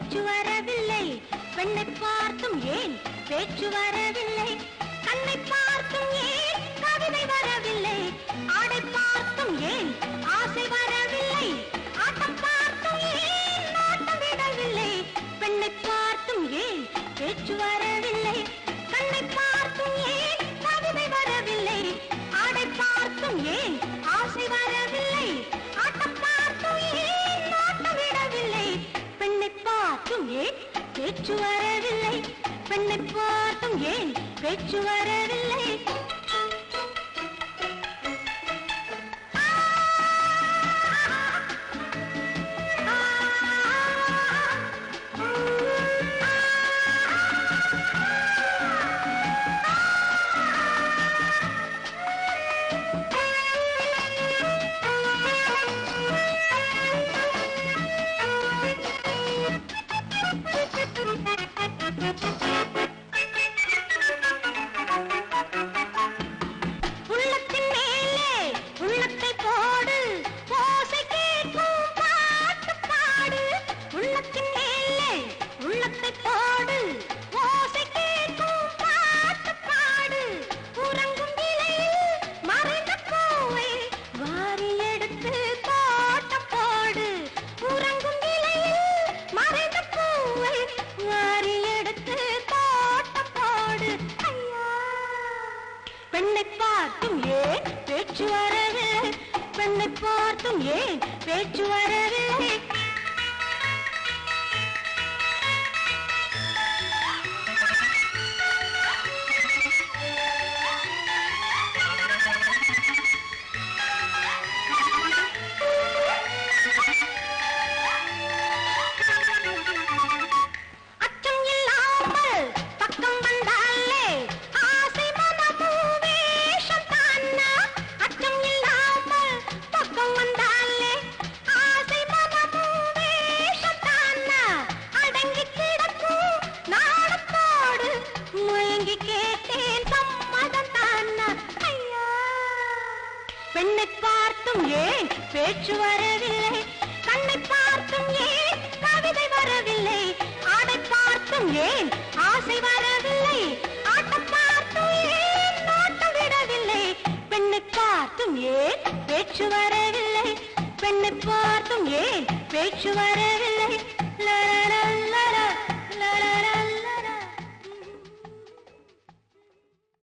பேச்சு வரவில்லை. பெண்ணை பார்த்தும் ஏன் பேச்சு வரவில்லை? பெண்ணை பார்த்தும் ஏன்? பேச்சு வரவில்லை. பெண்ணை பார்த்தும் ஏன் பேச்சு வரவே பெண்ணை பார்த்தும் ஏன் பேச்சு வரவில்லை. கண்ணை பார்த்தும் ஏன் கவிதை வரவில்லை. ஆடை பார்த்தும் ஏன் ஆசை வரவில்லை. ஆட்டம் பார்த்தும் ஏன் நோட்டம் விடவில்லை. பெண்ணை பார்த்தும் ஏன் பேச்சு வரவில்லை. பெண்ணை பார்த்தும் ஏன் பேச்சு வரவில்லை.